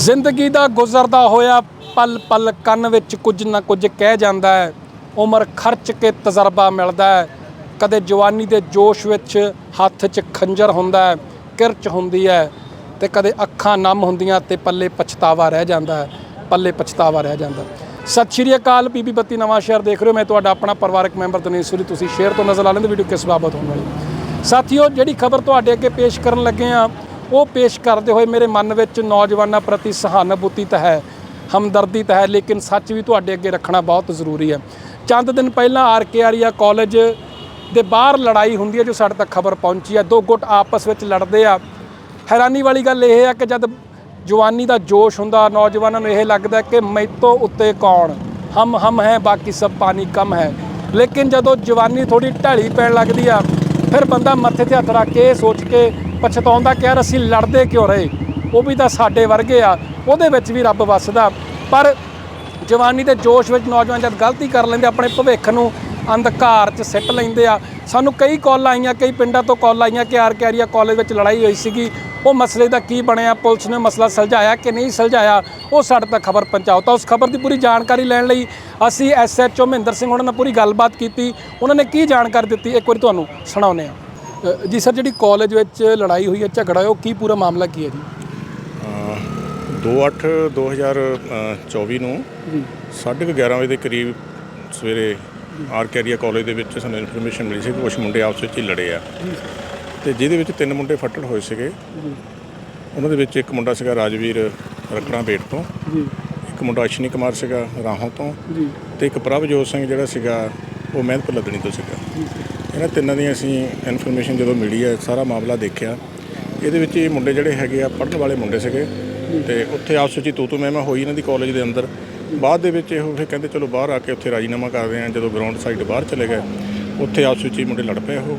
ਜ਼ਿੰਦਗੀ ਦਾ ਗੁਜ਼ਰਦਾ ਹੋਇਆ ਪਲ ਪਲ ਕੰਨ ਵਿੱਚ ਕੁਝ ਨਾ ਕੁਝ ਕਹਿ ਜਾਂਦਾ ਹੈ। ਉਮਰ ਖਰਚ ਕੇ ਤਜਰਬਾ ਮਿਲਦਾ ਹੈ। ਕਦੇ ਜਵਾਨੀ ਦੇ ਜੋਸ਼ ਵਿੱਚ ਹੱਥ 'ਚ ਖੰਜਰ ਹੁੰਦਾ ਹੈ, ਕਿਰਚ ਹੁੰਦੀ ਹੈ ਤੇ ਕਦੇ ਅੱਖਾਂ ਨਮ ਹੁੰਦੀਆਂ ਤੇ ਪੱਲੇ ਪਛਤਾਵਾ ਰਹਿ ਜਾਂਦਾ ਹੈ, ਪੱਲੇ ਪਛਤਾਵਾ ਰਹਿ ਜਾਂਦਾ ਸਤਿ ਸ਼੍ਰੀ ਅਕਾਲ ਪੀਪੀ ਬੱਤੀ ਨਵਾਂ ਸ਼ਹਿਰ ਦੇਖ ਰਹੇ ਹੋ। ਮੈਂ ਤੁਹਾਡਾ ਆਪਣਾ ਪਰਿਵਾਰਕ ਮੈਂਬਰ ਦਨੇਸ਼ਵਰੀ ਤੁਸੀਂ ਸ਼ੇਅਰ ਤੋਂ ਨਜ਼ਰ ਲਾ ਲੈਂਦੇ ਵੀਡੀਓ ਕਿਸ ਬਾਬਤ ਹੋਣ ਵਾਲੀ ਸਾਥੀਓ, ਜਿਹੜੀ ਖਬਰ ਤੁਹਾਡੇ ਅੱਗੇ ਪੇਸ਼ ਕਰਨ ਲੱਗੇ ਆ ਉਹ ਪੇਸ਼ ਕਰਦੇ ਹੋਏ ਮੇਰੇ ਮਨ ਵਿੱਚ ਨੌਜਵਾਨਾਂ ਪ੍ਰਤੀ ਸਹਾਨੁਭੂਤੀ ਤਾਂ ਹੈ, ਹਮਦਰਦੀ ਤਾਂ ਹੈ, ਲੇਕਿਨ ਸੱਚ ਵੀ ਤੁਹਾਡੇ ਅੱਗੇ ਰੱਖਣਾ ਬਹੁਤ ਜ਼ਰੂਰੀ ਹੈ। ਚੰਦ ਦਿਨ ਪਹਿਲਾਂ ਆਰ ਕੇ ਆਰੀਆ ਕਾਲਜ ਦੇ ਬਾਹਰ ਲੜਾਈ ਹੁੰਦੀ ਹੈ ਜੋ ਸਾਡੇ ਤੱਕ ਖਬਰ ਪਹੁੰਚੀ ਹੈ। ਦੋ ਗੁੱਟ ਆਪਸ ਵਿੱਚ ਲੜਦੇ ਆ। ਹੈਰਾਨੀ ਵਾਲੀ ਗੱਲ ਇਹ ਹੈ ਕਿ ਜਦ ਜਵਾਨੀ ਦਾ ਜੋਸ਼ ਹੁੰਦਾ, ਨੌਜਵਾਨਾਂ ਨੂੰ ਇਹ ਲੱਗਦਾ ਕਿ ਮੈਤੋਂ ਉੱਤੇ ਕੌਣ? ਹਮ ਹਮ ਹੈ, ਬਾਕੀ ਸਭ ਪਾਣੀ ਕਮ ਹੈ। ਲੇਕਿਨ ਜਦੋਂ ਜਵਾਨੀ ਥੋੜੀ ਢਾਲੀ ਪੈਣ ਲੱਗਦੀ ਆ, ਫਿਰ ਬੰਦਾ ਮੱਥੇ ਤੇ ਹੱਥ ਰੱਖ ਕੇ ਇਹ ਸੋਚ ਕੇ ਪਛਤਾਉਂਦਾ ਕਿ ਯਾਰ ਅਸੀਂ ਲੜਦੇ ਕਿਉਂ ਰਹੇ? ਉਹ ਵੀ ਤਾਂ ਸਾਡੇ ਵਰਗੇ ਆ। ਉਹਦੇ ਵਿੱਚ ਵੀ ਰੱਬ ਵੱਸਦਾ। ਪਰ ਜਵਾਨੀ ਦੇ ਜੋਸ਼ ਵਿੱਚ ਨੌਜਵਾਨ ਜਦ ਗਲਤੀ ਕਰ ਲੈਂਦੇ, ਆਪਣੇ ਭਵਿੱਖ ਨੂੰ ਅੰਧਕਾਰ 'ਚ ਸਿੱਟ ਲੈਂਦੇ ਆ। ਸਾਨੂੰ ਕਈ ਕਾਲ ਆਈਆਂ, ਕਈ ਪਿੰਡਾਂ ਤੋਂ ਕਾਲ ਆਈਆਂ ਕਿ ਆਰ ਕੈਰੀਆ ਕਾਲਜ ਵਿੱਚ ਲੜਾਈ ਹੋਈ ਸੀਗੀ। ਉਹ ਮਸਲੇ ਦਾ ਕੀ ਬਣਿਆ? ਪੁਲਿਸ ਨੇ ਮਸਲਾ ਸੁਲਝਾਇਆ ਕਿ ਨਹੀਂ ਸੁਲਝਾਇਆ? ਉਹ ਸਾਡੇ ਤੱਕ ਖਬਰ ਪਹੁੰਚਾਓ। ਤਾਂ ਉਸ ਖਬਰ ਦੀ ਪੂਰੀ ਜਾਣਕਾਰੀ ਲੈਣ ਲਈ ਅਸੀਂ ਐਸਐਚਓ ਮਹਿੰਦਰ ਸਿੰਘ ਉਹਨਾਂ ਨਾਲ ਪੂਰੀ ਗੱਲਬਾਤ ਕੀਤੀ। ਉਹਨਾਂ ਨੇ ਕੀ ਜਾਣਕਾਰੀ ਦਿੱਤੀ? ਇੱਕ ਵਾਰੀ ਤੁਹਾਨੂੰ ਸੁਣਾਉਂਦੇ ਆ ਜੀ ਸਰ ਜਿਹੜੀ ਕਾਲਜ ਵਿੱਚ ਲੜਾਈ ਹੋਈ ਹੈ ਝਗੜਾ ਹੋਇਆ ਉਹ ਕੀ ਪੂਰਾ ਮਾਮਲਾ ਕੀ ਹੈ ਜੀ? 2/8/2024 ਨੂੰ ਜੀ। 11:30 ਵਜੇ ਦੇ ਕਰੀਬ ਸਵੇਰੇ ਆਰ ਕੈਰੀਆ ਕਾਲਜ ਦੇ ਵਿੱਚ ਸਾਨੂੰ ਇਨਫੋਰਮੇਸ਼ਨ ਮਿਲੀ ਸੀ ਕਿ ਕੁਝ ਮੁੰਡੇ ਆਪਸ ਵਿੱਚ ਹੀ ਲੜੇ ਆ। ਤੇ ਜਿਹਦੇ ਵਿੱਚ ਤਿੰਨ ਮੁੰਡੇ ਫੱਟੜ ਹੋਏ ਸੀਗੇ। ਉਹਨਾਂ ਦੇ ਵਿੱਚ ਇੱਕ ਮੁੰਡਾ ਸੀਗਾ ਰਾਜਵੀਰ ਰਕੜਾ ਬੇਟ ਤੋਂ ਜੀ। ਇੱਕ ਮੁੰਡਾ ਅਸ਼ਨੀ ਕੁਮਾਰ ਸੀਗਾ ਰਾਹੋਂ ਤੋਂ ਜੀ। ਤੇ ਇੱਕ ਪ੍ਰਭਜੋਤ ਸਿੰਘ ਜਿਹੜਾ ਸੀਗਾ ਉਹ ਮਹਿੰਦਪੁਰ ਲੱਦਣੀ ਤੋਂ ਸੀਗਾ। ਇਹਨਾਂ ਤਿੰਨਾਂ ਦੀਆਂ ਅਸੀਂ ਇਨਫੋਰਮੇਸ਼ਨ ਜਦੋਂ ਮਿਲੀ ਹੈ ਸਾਰਾ ਮਾਮਲਾ ਦੇਖਿਆ। ਇਹਦੇ ਵਿੱਚ ਇਹ ਮੁੰਡੇ ਜਿਹੜੇ ਹੈਗੇ ਆ ਪੜ੍ਹਨ ਵਾਲੇ ਮੁੰਡੇ ਸੀਗੇ। ਤੇ ਉੱਥੇ ਆਪਸ ਵਿੱਚ ਤੂ ਤੂ ਮਹਿਮਾ ਹੋਈ ਇਹਨਾਂ ਦੀ ਕਾਲਜ ਦੇ ਅੰਦਰ। ਬਾਅਦ ਦੇ ਵਿੱਚ ਇਹੋ ਫਿਰ ਕਹਿੰਦੇ ਚਲੋ ਬਾਹਰ ਆ ਕੇ ਉੱਥੇ ਰਾਜੀਨਾਮਾ ਕਰਦੇ ਆ ਜਦੋਂ ਗਰਾਊਂਡ ਸਾਈਡ ਬਾਹਰ ਚਲੇ ਗਏ ਉੱਥੇ ਆਪਸ ਵਿੱਚ ਹੀ ਮੁੰਡੇ ਲੜ ਪਏ ਉਹ।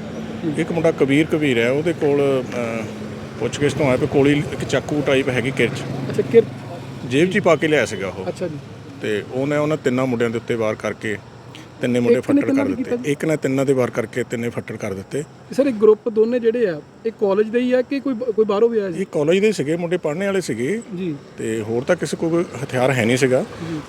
ਇੱਕ ਮੁੰਡਾ ਕਬੀਰ ਕਬੀਰ ਹੈ ਉਹਦੇ ਕੋਲ ਪੁੱਛਗਿੱਛ ਤੋਂ ਆਇਆ ਵੀ ਕੋਲੀ ਇੱਕ ਚਾਕੂ ਟਾਈਪ ਹੈਗੀ ਕਿਰਚ। ਅੱਛਾ ਕਿ ਜੇਬ 'ਚ ਹੀ ਪਾ ਕੇ ਲਿਆ ਸੀਗਾ ਉਹ। ਅੱਛਾ ਜੀ। ਤੇ ਉਹਨੇ ਉਹਨਾਂ ਤਿੰਨਾਂ ਮੁੰਡਿਆਂ ਦੇ ਉੱਤੇ ਵਾਰ ਕਰਕੇ ਤਿੰਨੇ ਮੁੰਡੇ ਫੱਟੜ ਕਰ ਦਿੱਤੇ। ਇੱਕ ਨੇ ਤਿੰਨਾਂ ਦੇ ਵਾਰ ਕਰਕੇ ਤਿੰਨੇ ਫੱਟੜ ਕਰ ਦਿੱਤੇ। ਸਰ ਇਹ ਗਰੁੱਪ ਦੋਨੇ ਜਿਹੜੇ ਆ ਇਹ ਕਾਲਜ ਦੇ ਹੀ ਆ ਕਿ ਕੋਈ ਕੋਈ ਬਾਹਰੋਂ ਵੀ ਆਇਆ ਸੀ? ਇਹ ਕਾਲਜ ਦੇ ਸੀਗੇ ਮੁੰਡੇ ਪੜ੍ਹਨੇ ਵਾਲੇ ਸੀਗੇ। ਜੀ। ਤੇ ਹੋਰ ਤਾਂ ਕਿਸੇ ਕੋਲ ਕੋਈ ਹਥਿਆਰ ਹੈ ਨਹੀਂ ਸੀਗਾ।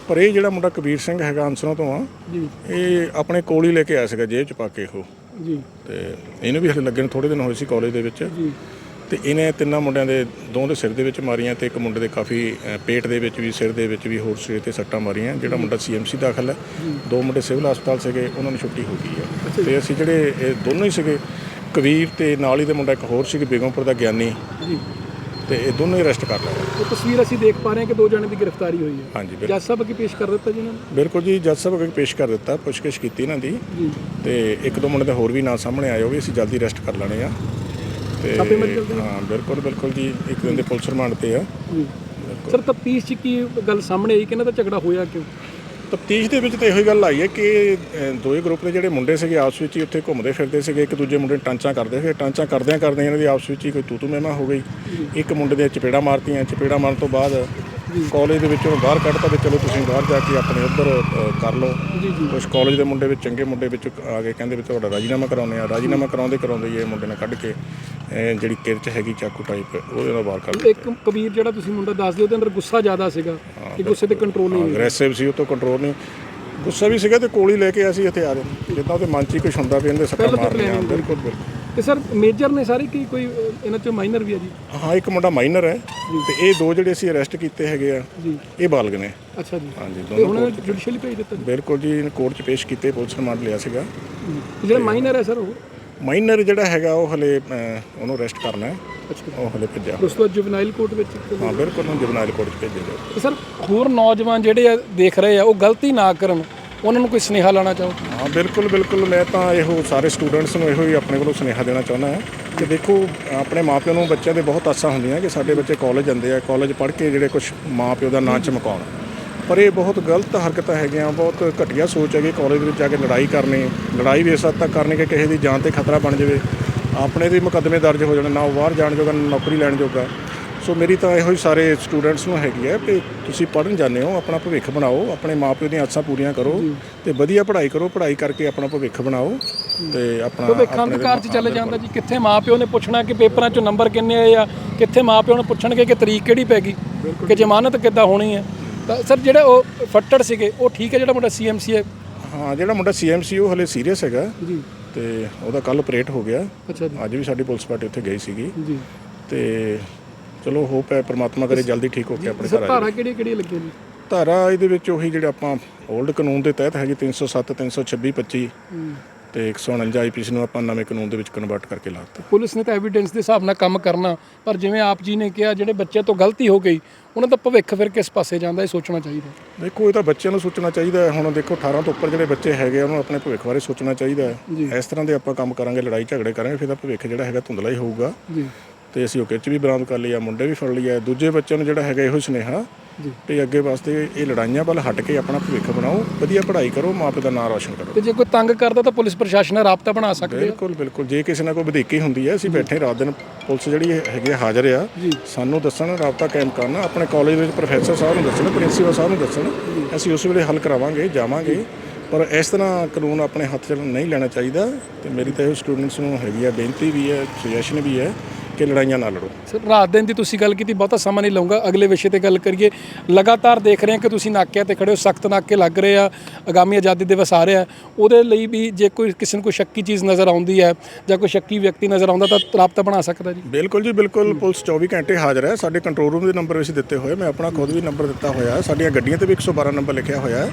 ਪਰ ਇਹ ਜਿਹੜਾ ਮੁੰਡਾ ਕਬੀਰ ਸਿੰਘ ਹੈਗਾ ਅੰਸਰੋਂ ਤੋਂ ਆ ਜੀ। ਇਹ ਆਪਣੇ ਕੋਲ ਹੀ ਲੈ ਕੇ ਆਇਆ ਸੀਗਾ ਜੇਬ 'ਚ ਪਾ ਕੇ ਉਹ। ਜੀ। ਤੇ ਇਹਨੂੰ ਵੀ ਹਲੇ ਲੱਗੇ ਨੂੰ ਥੋੜੇ ਦਿਨ ਹੋਏ ਸੀ ਕਾਲਜ ਦੇ ਵਿੱਚ। ਜੀ। ਤੇ ਇਹਨੇ ਤਿੰਨਾਂ ਮੁੰਡਿਆਂ ਦੇ ਦੋ ਦੇ ਸਿਰ ਦੇ ਵਿੱਚ ਮਾਰੀਆਂ ਤੇ ਇੱਕ ਮੁੰਡੇ ਦੇ ਕਾਫੀ ਪੇਟ ਦੇ ਵਿੱਚ ਵੀ ਸਿਰ ਦੇ ਵਿੱਚ ਵੀ ਹੋਰ ਸਿਰ ਤੇ ਸੱਟਾਂ ਮਾਰੀਆਂ ਜਿਹੜਾ ਮੁੰਡਾ ਸੀਐਮਸੀ ਦਾਖਲ ਹੈ। ਦੋ ਮੁੰਡੇ ਸਿਵਲ ਹਸਪਤਾਲ ਸੀਗੇ ਉਹਨਾਂ ਨੂੰ ਛੁੱਟੀ ਹੋ ਗਈ ਹੈ। ਤੇ ਅਸੀਂ ਜਿਹੜੇ ਇਹ ਦੋਨੋਂ ਹੀ ਸੀਗੇ ਕਬੀਰ ਤੇ ਨਾਲ ਹੀ ਦੇ ਮੁੰਡਾ ਇੱਕ ਹੋਰ ਸੀ ਬੇਗਮਪੁਰ ਦਾ ਗਿਆਨੀ। ਜੀ। ਤੇ ਇਹ ਦੋਨੋਂ ਹੀ ਅਰੈਸਟ ਕਰ ਲਿਆ ਉਹ ਤਸਵੀਰ ਅਸੀਂ ਦੇਖ ਪਾ ਰਹੇ ਹਾਂ ਕਿ ਦੋ ਜਣੇ ਦੀ ਗ੍ਰਿਫਤਾਰੀ ਹੋਈ ਹੈ। ਹਾਂਜੀ ਜੱਜ ਸਾਹਿਬ ਅੱਗੇ ਪੇਸ਼ ਕਰ ਦਿੱਤਾ ਜੀ ਇਹਨਾਂ ਨੂੰ? ਬਿਲਕੁਲ ਜੀ ਜੱਜ ਸਾਹਿਬ ਅੱਗੇ ਪੇਸ਼ ਕਰ ਦਿੱਤਾ ਪੁੱਛਗਿੱਛ ਕੀਤੀ ਇਹਨਾਂ ਦੀ। ਤੇ ਇੱਕ ਦੋ ਮੁੰਡੇ ਦੇ ਹੋਰ ਵੀ ਨਾਂ ਸਾਹਮਣੇ ਆਏ ਉਹ ਵੀ ਅਸੀਂ ਜਲਦੀ ਅਰੈਸਟ ਕਰ ਲੈਣੇ ਆ। ਤੇ ਛਾਪੇਮਾਰੀ ਹੈ? ਬਿਲਕੁਲ ਬਿਲਕੁਲ ਜੀ। ਇੱਕ ਦਿਨ ਦੇ ਪੁਲਿਸ ਰਿਮਾਂਡ ਤੇ ਆ। ਜੀ। ਸਰ ਤਫਤੀਸ਼ ਚ ਕੀ ਗੱਲ ਸਾਹਮਣੇ ਆਈ? ਕਿ ਇਹਨਾਂ ਦਾ ਝਗੜਾ ਹੋਇਆ ਕਿਉਂ? ਤਫਤੀਸ਼ ਦੇ ਵਿੱਚ ਤਾਂ ਇਹੋ ਹੀ ਗੱਲ ਆਈ ਹੈ ਕਿ ਅਹ, ਦੋਏ ਗਰੁੱਪ ਦੇ ਜਿਹੜੇ ਮੁੰਡੇ ਸੀਗੇ ਆਪਸ ਵਿੱਚ ਹੀ ਉੱਥੇ ਘੁੰਮਦੇ ਫਿਰਦੇ ਸੀਗੇ। ਇੱਕ ਦੂਜੇ ਮੁੰਡੇ ਨੂੰ ਟਾਂਚਾਂ ਕਰਦੇ ਸੀਗੇ ਟਾਂਚਾਂ ਕਰਦਿਆਂ ਕਰਦਿਆਂ ਇਹਨਾਂ ਦੀ ਆਪਸ ਵਿੱਚ ਹੀ ਕੋਈ ਤੂਤੂ ਮਹਿਮਾ ਹੋ ਗਈ। ਇੱਕ ਮੁੰਡੇ ਦੇ ਚਪੇੜਾ ਮਾਰਤੀਆਂ। ਚਪੇੜਾ ਮਾਰਨ ਤੋਂ ਬਾਅਦ ਕਾਲਜ ਦੇ ਵਿੱਚੋਂ ਬਾਹਰ ਕੱਢਤਾ ਵੀ ਚਲੋ ਤੁਸੀਂ ਬਾਹਰ ਜਾ ਕੇ ਆਪਣੇ ਉੱਧਰ ਅਹ, ਕਰ ਲਓ। ਕੁਝ ਕਾਲਜ ਦੇ ਮੁੰਡੇ ਵਿੱਚ ਚੰਗੇ ਮੁੰਡੇ ਵਿੱਚ ਆ ਕੇ ਕਹਿੰਦੇ ਵੀ ਤੁਹਾਡਾ ਰਾਜੀਨਾਮਾ ਕਰਾਉਂਦੇ ਆ। ਰਾਜੀਨਾਮਾ ਕਰਾਉਂਦੇ ਕਰਾਉਂਦੇ ਹੀ ਇਹ ਮੁੰਡੇ ਨੇ ਕੱਢ ਕੇ ਅਹ, ਜਿਹੜੀ ਕਿਰਚ ਹੈਗੀ ਚਾਕੂ ਟਾਈਪ ਉਹਦੇ ਨਾਲ ਬਾਹਰ ਕੱਢ ਇੱਕ ਕਬੀਰ ਜਿਹੜਾ ਤੁਸੀਂ ਮੁੰਡਾ ਦੱਸਦੇ ਉਹਦੇ ਅੰਦਰ ਗੁੱਸਾ ਜ਼ਿਆਦਾ ਸੀਗਾ ਕਿ ਗੁੱਸੇ ਤੇ ਕੰਟਰੋਲ ਨਹੀਂ ਹੋਇਆ ਅਗਰੈਸਿਵ ਸੀ ਉਹ ਤੋਂ ਕੰਟਰੋਲ ਨਹੀਂ। ਗੁੱਸਾ ਵੀ ਸੀਗਾ ਤੇ ਕੋਲ ਲੈ ਕੇ ਆਇਆ ਸੀ ਹਥਿਆਰ ਜਿੱਦਾਂ ਉਹਦੇ ਮਨ 'ਚ ਹੀ ਕੁਝ ਹੁੰਦਾ ਵੀ ਇਹਦੇ ਸੱਟਾਂ ਤੋਂ ਮਾਰਨੀਆਂ planning ਬਿਲਕੁਲ ਬਿਲਕੁਲ। ਤੇ ਸਰ ਮੇਜਰ ਨੇ ਸਾਰੇ ਕੀ ਕੋਈ ਅਹ, ਇਹਨਾਂ ਚੋਂ ਮਾਈਨਰ ਵੀ ਆ ਜੀ? ਹਾਂ ਇੱਕ ਮੁੰਡਾ ਮਾਈਨਰ ਹੈ ਤੇ ਇਹ ਦੋ ਜਿਹੜੇ ਅਸੀਂ ਅਰੈਸਟ ਕੀਤੇ ਹੈਗੇ ਆ ਜੀ। ਇਹ ਬਾਲਗ ਨੇ। ਅੱਛਾ ਜੀ। ਹਾਂਜੀ ਤੇ ਦੋਨੋਂ ਹੁਣ ਜੁਡੀਸ਼ੀਅਲੀ ਭੇਜ ਦਿੱਤਾ ਜੀ? ਬਿਲਕੁਲ ਜੀ ਕੋਰਟ 'ਚ ਪੇਸ਼ ਕੀਤੇ ਪੁਲਿਸ ਰਿਮਾਂਡ ਲਿਆ ਸੀਗਾ। ਤੇ ਜਿਹੜਾ ਮਾਈਨਰ ਹੈ ਸਰ ਉਹ? ਮਾਈਨਰ ਜਿਹੜਾ ਹੈਗਾ ਉਹ ਹਲੇ ਉਹਨੂੰ ਅਰੈਸਟ ਕਰਨਾ ਹੈ। ਉਹ ਹਲੇ ਭੇਜਿਆ। ਉਸ ਤੋਂ ਜੁਵਨਾਈਲ ਕੋਰਟ ਵਿੱਚ ਹਾਂ ਬਿਲਕੁਲ ਹੁਣ ਜੁਬਨਾਈਲ ਕੋਰਟ 'ਚ ਭੇਜਿਆ ਜਾਊ। ਸਰ ਹੋਰ ਨੌਜਵਾਨ ਜਿਹੜੇ ਆ ਦੇਖ ਰਹੇ ਆ ਉਹ ਗਲਤੀ ਨਾ ਕਰਨ ਉਹਨਾਂ ਨੂੰ ਕੋਈ ਸੁਨੇਹਾ ਲਾਣਾ ਚਾਹੋ? ਹਾਂ ਬਿਲਕੁਲ ਬਿਲਕੁਲ। ਮੈਂ ਤਾਂ ਇਹੋ ਸਾਰੇ ਸਟੂਡੈਂਟਸ ਨੂੰ ਇਹੋ ਹੀ ਆਪਣੇ ਵੱਲੋਂ ਸੁਨੇਹਾ ਦੇਣਾ ਚਾਹੁੰਦਾ ਹਾਂ ਕਿ ਦੇਖੋ ਆਪਣੇ ਮਾਪਿਆਂ ਨੂੰ ਬੱਚਿਆਂ ਦੇ ਬਹੁਤ ਆਸਾਂ ਹੁੰਦੀਆਂ ਕਿ ਸਾਡੇ ਬੱਚੇ ਕਾਲਜ ਜਾਂਦੇ ਆ ਕਾਲਜ ਪੜ੍ਹ ਕੇ ਜਿਹੜੇ ਕੁਝ ਮਾਪਿਓ ਦਾ ਨਾਂ ਚਮਕਾਉਣ। ਪਰ ਇਹ ਬਹੁਤ ਗਲਤ ਹਰਕਤਾਂ ਹੈਗੀਆਂ ਬਹੁਤ ਘਟੀਆ ਸੋਚ ਹੈਗੀ ਕਾਲਜ ਦੇ ਵਿੱਚ ਜਾ ਕੇ ਲੜਾਈ ਕਰਨੀ ਲੜਾਈ ਵੀ ਇਸ ਹੱਦ ਤੱਕ ਕਰਨੀ ਕਿ ਕਿਸੇ ਦੀ ਜਾਨ ਤੇ ਖਤਰਾ ਬਣ ਜਾਵੇ। ਆਪਣੇ ਦੇ ਮੁਕੱਦਮੇ ਦਰਜ ਹੋ ਜਾਣ ਨਾ ਉਹ ਬਾਹਰ ਜਾਣ ਜੋਗਾ ਨਾ ਨੌਕਰੀ ਲੈਣ ਜੋਗਾ। ਸੋ ਮੇਰੀ ਤਾਂ ਇਹੋ ਹੀ ਸਾਰੇ ਸਟੂਡੈਂਟਸ ਨੂੰ ਹੈਗੀ ਹੈ ਕਿ ਤੁਸੀਂ ਪੜ੍ਹਨ ਜਾਂਦੇ ਹੋ ਆਪਣਾ ਭਵਿੱਖ ਬਣਾਓ ਆਪਣੇ ਮਾਪਿਓ ਦੀਆਂ ਆਸਾਂ ਪੂਰੀਆਂ ਕਰੋ ਤੇ ਵਧੀਆ ਪੜ੍ਹਾਈ ਕਰੋ ਪੜ੍ਹਾਈ ਕਰਕੇ ਆਪਣਾ ਭਵਿੱਖ ਬਣਾਓ ਤੇ ਆਪਣਾ ਭਵਿੱਖ ਅੰਧਕਾਰ 'ਚ ਚਲੇ ਜਾਂਦਾ ਜੀ। ਕਿੱਥੇ ਮਾਪਿਓ ਨੇ ਪੁੱਛਣਾ ਕਿ ਪੇਪਰਾਂ 'ਚੋਂ ਨੰਬਰ ਕਿੰਨੇ ਆਏ ਆ ਕਿੱਥੇ ਮਾਪਿਓ ਨੇ ਪੁੱਛਣਗੇ ਕਿ ਤਰੀਕ ਕਿਹੜੀ ਪੈ ਗਈ ਕਿ ਜ਼ਮਾਨਤ ਕਿੱਦਾਂ ਹੋਣੀ ਹੈ। ਤਾਂ ਸਰ ਜਿਹੜੇ ਉਹ ਫੱਟੜ ਸੀਗੇ ਉਹ ਠੀਕ ਹੈ ਜਿਹੜਾ ਮੁੰਡਾ ਸੀਐਮਸੀ ਹੈ? ਹਾਂ ਜਿਹੜਾ ਮੁੰਡਾ ਸੀਐਮਸੀ ਉਹ ਹਲੇ ਸੀਰੀਅਸ ਹੈਗਾ। ਜੀ। ਤੇ ਉਹਦਾ ਕੱਲ ਆਪਰੇਟ ਹੋ ਗਿਆ। ਅੱਛਾ ਜੀ। ਅੱਜ ਵੀ ਸਾਡੀ ਪੁਲਿਸ ਪਾਰਟੀ ਉੱਥੇ ਗਈ ਸੀਗੀ। ਜੀ। ਤੇ ਚਲੋ ਹੋਪ ਹੈ ਪ੍ਰਮਾਤਮਾ ਕਰੇ ਜਲਦੀ ਠੀਕ ਹੋ ਕੇ ਆਪਣੇ ਘਰ ਸਰ ਆ ਧਾਰਾ ਕਿਹੜੀ ਕਿਹੜੀ ਲੱਗੀਆਂ ਜੀ? ਧਾਰਾ ਇਹਦੇ ਵਿੱਚ ਉਹੀ ਜਿਹੜੇ ਆਪਾਂ 올ਡ ਕਾਨੂੰਨ ਦੇ ਤਹਿਤ ਹੈਗੀ 307 326 25 ਤੇ 149 ਆਈਪੀਸੀ ਨੂੰ ਆਪਾਂ ਨਵੇਂ ਕਾਨੂੰਨ ਦੇ ਵਿੱਚ ਕਨਵਰਟ ਕਰਕੇ ਲਾਤਾ ਪੁਲਿਸ ਨੇ ਤਾਂ ਐਵੀਡੈਂਸ ਦੇ ਹਿਸਾਬ ਨਾਲ ਕੰਮ ਕਰਨਾ ਪਰ ਜਿਵੇਂ ਆਪ ਜੀ ਨੇ ਕਿਹਾ ਜਿਹੜੇ ਬੱਚੇ ਤੋਂ ਗਲਤੀ ਹੋ ਗਈ ਉਹਨਾਂ ਦਾ ਭਵਿੱਖ ਫਿਰ ਕਿਸ ਪਾਸੇ ਜਾਂਦਾ ਇਹ ਸੋਚਣਾ ਚਾਹੀਦਾ ਦੇਖੋ ਇਹ ਤਾਂ ਬੱਚਿਆਂ ਨੂੰ ਸੋਚਣਾ ਚਾਹੀਦਾ ਹੈ। ਹੁਣ ਦੇਖੋ 18 ਤੋਂ ਉੱਪਰ ਜਿਹੜੇ ਬੱਚੇ ਹੈਗੇ ਆ, ਉਹਨਾਂ ਨੂੰ ਆਪਣੇ ਭਵਿੱਖ ਬਾਰੇ ਸੋਚਣਾ ਚਾਹੀਦਾ ਹੈ। ਇਸ ਤਰ੍ਹਾਂ ਦੇ ਆਪਾਂ ਕੰਮ ਕਰਾਂਗੇ ਲੜਾਈ ਝਗੜੇ ਕਰਾਂਗੇ ਫਿਰ ਤਾਂ ਭਵਿੱਖ ਜਿਹੜਾ ਹੈਗਾ ਧੁੰਦਲਾ ਹੀ ਹੋਊਗਾ। ਜੀ। ਤੇ ਅਸੀਂ ਉਹ ਕਿੱਚ ਵੀ ਬਰਾਮਦ ਕਰ ਲਈ ਆ ਮੁੰਡੇ ਵੀ ਫੜ ਲਿਆ ਦੂਜੇ ਬੱਚਿਆਂ ਨੂੰ ਜਿਹੜਾ ਹੈਗਾ ਇਹੋ ਸੁਨੇਹਾ ਵੀ ਅੱਗੇ ਵਾਸਤੇ ਇਹ ਲੜਾਈਆਂ ਵੱਲ ਹਟ ਕੇ ਆਪਣਾ ਭਵਿੱਖ ਬਣਾਓ ਵਧੀਆ ਪੜ੍ਹਾਈ ਕਰੋ ਮਾਪੇ ਦਾ ਨਾਮ ਰੌਸ਼ਨ ਕਰੋ। ਤੇ ਜੇ ਕੋਈ ਤੰਗ ਕਰਦਾ ਤਾਂ ਪੁਲਿਸ ਪ੍ਰਸ਼ਾਸਨ ਨਾਲ ਰਾਬਤਾ ਬਣਾ ਸਕਦੇ ਆ। ਬਿਲਕੁਲ ਬਿਲਕੁਲ। ਜੇ ਕਿਸੇ ਨਾਲ ਕੋਈ ਵਧੀਕੀ ਹੁੰਦੀ ਹੈ ਅਸੀਂ ਬੈਠੇ ਰਾਤ ਦਿਨ ਪੁਲਿਸ ਜਿਹੜੀ ਹੈਗੀ ਹਾਜ਼ਰ ਆ। ਸਾਨੂੰ ਦੱਸਣ ਰਾਬਤਾ ਕਾਇਮ ਕਰਨਾ। ਆਪਣੇ ਕਾਲਜ ਵਿੱਚ ਪ੍ਰੋਫੈਸਰ ਸਾਹਿਬ ਨੂੰ ਦੱਸਣ ਪ੍ਰਿੰਸੀਪਲ ਸਾਹਿਬ ਨੂੰ ਦੱਸਣ। ਅਸੀਂ ਉਸ ਵੇਲੇ ਹੱਲ ਕਰਾਵਾਂਗੇ ਜਾਵਾਂਗੇ। ਪਰ ਇਸ ਤਰ੍ਹਾਂ ਕਾਨੂੰਨ ਆਪਣੇ ਹੱਥ 'ਚ ਨਹੀਂ ਲੈਣਾ ਚਾਹੀਦਾ। ਤੇ ਮੇਰੀ ਤਾਂ ਇਹ ਸਟੂਡੈਂਟਸ ਨੂੰ ਹੈਗੀ ਆ ਬੇਨਤੀ ਵੀ ਹੈ ਸੁਜੈਸ਼ਨ ਵੀ ਹੈ ਕਿ ਲੜਾਈਆਂ ਨਾ ਲੜੋ। ਸਰ ਰਾਤ ਦਿਨ ਦੀ ਤੁਸੀਂ ਗੱਲ ਕੀਤੀ ਬਹੁਤਾ ਸਮਾਂ ਨਹੀਂ ਲਵਾਂਗਾ ਅਗਲੇ ਵਿਸ਼ੇ ਤੇ ਗੱਲ ਕਰੀਏ। ਲਗਾਤਾਰ ਦੇਖ ਰਹੇ ਹਾਂ ਕਿ ਤੁਸੀਂ ਨਾਕਿਆਂ ਤੇ ਖੜੇ ਹੋ ਸਖਤ ਨਾਕੇ ਲੱਗ ਰਹੇ ਆ ਆਗਾਮੀ ਆਜ਼ਾਦੀ ਦਿਵਸ ਆ ਰਿਹਾ। ਉਹਦੇ ਲਈ ਵੀ ਜੇ ਕੋਈ ਕਿਸੇ ਨੂੰ ਕੋਈ ਸ਼ੱਕੀ ਚੀਜ਼ ਨਜ਼ਰ ਆਉਂਦੀ ਹੈ ਜਾਂ ਕੋਈ ਸ਼ੱਕੀ ਵਿਅਕਤੀ ਨਜ਼ਰ ਆਉਂਦਾ ਤਾਂ ਰਾਬਤਾ ਬਣਾ ਸਕਦਾ ਜੀ। ਬਿਲਕੁਲ ਜੀ ਬਿਲਕੁਲ। ਪੁਲਿਸ 24 ਘੰਟੇ ਹਾਜ਼ਰ ਹੈ। ਸਾਡੇ ਕੰਟਰੋਲ ਰੂਮ ਦੇ ਨੰਬਰ ਅਸੀਂ ਦਿੱਤੇ ਹੋਏ ਮੈਂ ਆਪਣਾ ਖੁਦ ਵੀ ਨੰਬਰ ਦਿੱਤਾ ਹੋਇਆ ਹੈ। ਸਾਡੀਆਂ ਗੱਡੀਆਂ ਤੇ ਵੀ 112 ਨੰਬਰ ਲਿਖਿਆ ਹੋਇਆ ਹੈ।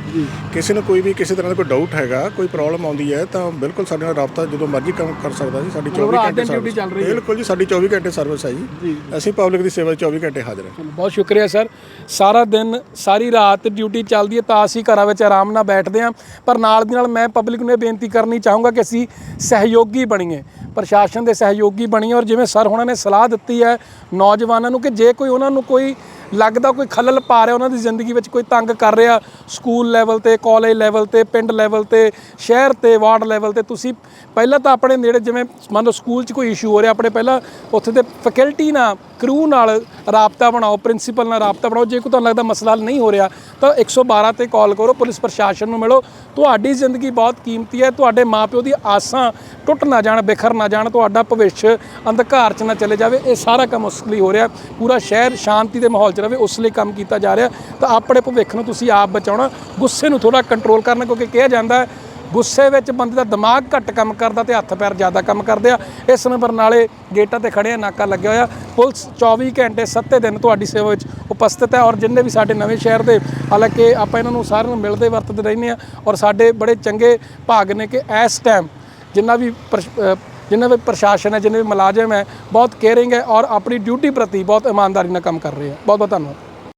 ਕਿਸੇ ਨੂੰ ਕੋਈ ਵੀ ਕਿਸੇ ਤਰ੍ਹਾਂ ਦਾ ਕੋਈ ਡਾਊਟ ਹੈਗਾ ਕੋਈ ਪ੍ਰੋਬਲਮ ਆਉਂਦੀ ਹੈ ਤਾਂ ਬਿਲਕੁਲ ਸਾਡੇ ਨਾਲ ਰਾਬਤਾ ਜਦੋਂ ਮਰਜ਼ੀ ਕੰਮ ਕਰ ਸਕਦਾ ਜੀ। ਸਾਡੀ 24 ਰਾਤ ਘੰਟੇ। ਬਿਲਕੁਲ ਜੀ ਸਾਡੀ 24 ਘੰਟੇ ਸਰਵਿਸ ਹੈ ਜੀ। ਅਸੀਂ ਪਬਲਿਕ ਦੀ ਸੇਵਾ 'ਚ 24 ਘੰਟੇ ਹਾਜ਼ਰ ਹਾਂ। ਬਹੁਤ ਸ਼ੁਕਰੀਆ ਸਰ। ਸਾਰਾ ਦਿਨ ਸਾਰੀ ਰਾਤ ਡਿਊਟੀ ਚੱਲਦੀ ਹੈ ਤਾਂ ਅਸੀਂ ਘਰਾਂ ਵਿੱਚ ਆਰਾਮ ਨਾਲ ਬੈਠਦੇ ਹਾਂ। ਪਰ ਨਾਲ ਦੀ ਨਾਲ ਮੈਂ ਪਬਲਿਕ ਨੂੰ ਇਹ ਬੇਨਤੀ ਕਰਨੀ ਚਾਹੂੰਗਾ ਕਿ ਅਸੀਂ ਸਹਿਯੋਗੀ ਬਣੀਏ। ਪ੍ਰਸ਼ਾਸਨ ਦੇ ਸਹਿਯੋਗੀ ਬਣੀਏ। ਔਰ ਜਿਵੇਂ ਸਰ ਹੁਣਾਂ ਨੇ ਸਲਾਹ ਦਿੱਤੀ ਹੈ ਨੌਜਵਾਨਾਂ ਨੂੰ ਕਿ ਜੇ ਕੋਈ ਉਹਨਾਂ ਨੂੰ ਕੋਈ ਲੱਗਦਾ ਕੋਈ ਖਲਲ ਪਾ ਰਿਹਾ ਉਹਨਾਂ ਦੀ ਜ਼ਿੰਦਗੀ ਵਿੱਚ, ਕੋਈ ਤੰਗ ਕਰ ਰਿਹਾ ਸਕੂਲ ਲੈਵਲ ਤੇ, ਕਾਲਜ ਲੈਵਲ ਤੇ, ਪਿੰਡ ਲੈਵਲ ਤੇ, ਸ਼ਹਿਰ ਤੇ, ਵਾਰਡ ਲੈਵਲ ਤੇ। ਤੁਸੀਂ ਪਹਿਲਾਂ ਤਾਂ ਆਪਣੇ ਨੇੜੇ ਜਿਵੇਂ ਮੰਨ ਲਓ ਸਕੂਲ 'ਚ ਕੋਈ ਇਸ਼ੂ ਹੋ ਰਿਹਾ, ਆਪਣੇ ਪਹਿਲਾਂ ਉੱਥੇ ਦੇ ਫੈਕਲਟੀ ਨਾਲ ਕਰੂ ਨਾਲ ਰਾਬਤਾ ਬਣਾਓ, ਪ੍ਰਿੰਸੀਪਲ ਨਾਲ ਰਾਬਤਾ ਬਣਾਓ, ਜੇ ਕੋਈ ਤੁਹਾਨੂੰ ਲੱਗਦਾ ਮਸਲਾ ਹੱਲ ਨਹੀਂ ਹੋ ਰਿਹਾ, ਤਾਂ 112 ਤੇ ਕਾਲ ਕਰੋ, ਪੁਲਿਸ ਪ੍ਰਸ਼ਾਸਨ ਨੂੰ ਮਿਲੋ। ਤੁਹਾਡੀ ਜ਼ਿੰਦਗੀ ਬਹੁਤ ਕੀਮਤੀ ਹੈ, ਤੁਹਾਡੇ ਮਾਪਿਓ ਦੀ ਆਸਾਂ ਟੁੱਟ ਨਾ ਜਾਣ, ਬਿਖਰ ਨਾ ਜਾਣ, ਤੁਹਾਡਾ ਭਵਿੱਖ ਅੰਧਕਾਰ 'ਚ ਨਾ ਚਲੇ ਜਾਵੇ, ਇਹ ਸਾਰਾ ਕੰਮ ਉਸ ਲਈ ਹੋ ਰਿਹਾ, ਪੂਰਾ ਸ਼ਹਿਰ ਸ਼ਾਂਤੀ ਦੇ ਮਾਹੌਲ 'ਚ ਰਹੇ ਉਸ ਲਈ ਕੰਮ ਕੀਤਾ ਜਾ ਰਿਹਾ। ਤਾਂ ਆਪਣੇ ਭਵਿੱਖ ਨੂੰ ਤੁਸੀਂ ਆਪ ਬਚਾਉਣਾ, ਗੁੱਸੇ ਨੂੰ ਥੋੜਾ ਕੰਟਰੋਲ ਕਰਨਾ, ਕਿਉਂਕਿ ਕਿਹਾ ਜਾਂਦਾ ਹੈ ਗੁੱਸੇ ਵਿੱਚ ਬੰਦੇ ਦਾ ਦਿਮਾਗ ਘੱਟ ਕੰਮ ਕਰਦਾ ਤੇ ਹੱਥ ਪੈਰ ਜ਼ਿਆਦਾ ਕੰਮ ਕਰਦੇ ਆ। ਇਸ ਸਮੇਂ ਬਰਨਾਲੇ ਗੇਟਾਂ ਤੇ ਖੜੇ ਆ, ਨਾਕਾ ਲੱਗਿਆ ਹੋਇਆ। ਪੁਲਿਸ 24 ਘੰਟੇ 7 ਦਿਨ ਤੁਹਾਡੀ ਸੇਵਾ ਵਿੱਚ ਉਪਸਥਿਤ ਹੈ ਔਰ ਜਿੰਨੇ ਵੀ ਸਾਡੇ ਨਵੇਂ ਸ਼ਹਿਰ ਦੇ, ਹਾਲਾਂਕਿ ਆਪਾਂ ਇਹਨਾਂ ਨੂੰ ਸਾਰਿਆਂ ਨੂੰ ਮਿਲਦੇ ਵਰਤਦੇ ਰਹਿੰਦੇ ਆ ਔਰ ਸਾਡੇ ਬੜੇ ਚੰਗੇ ਭਾਗ ਨੇ ਕਿ ਇਸ ਟਾਈਮ ਜਿੰਨਾ ਵੀ ਪ੍ਰਸ਼- ਜਿੰਨਾ ਵੀ ਪ੍ਰਸ਼ਾਸਨ ਹੈ, ਜਿੰਨੇ ਵੀ ਮੁਲਾਜ਼ਮ ਹੈ, ਬਹੁਤ ਕੇਅਰਿੰਗ ਹੈ ਔਰ ਆਪਣੀ ਡਿਊਟੀ ਪ੍ਰਤੀ ਬਹੁਤ ਇਮਾਨਦਾਰੀ ਨਾਲ ਕੰਮ ਕਰ ਰਹੇ ਆ। ਬਹੁਤ ਬਹੁਤ ਧੰਨਵਾਦ।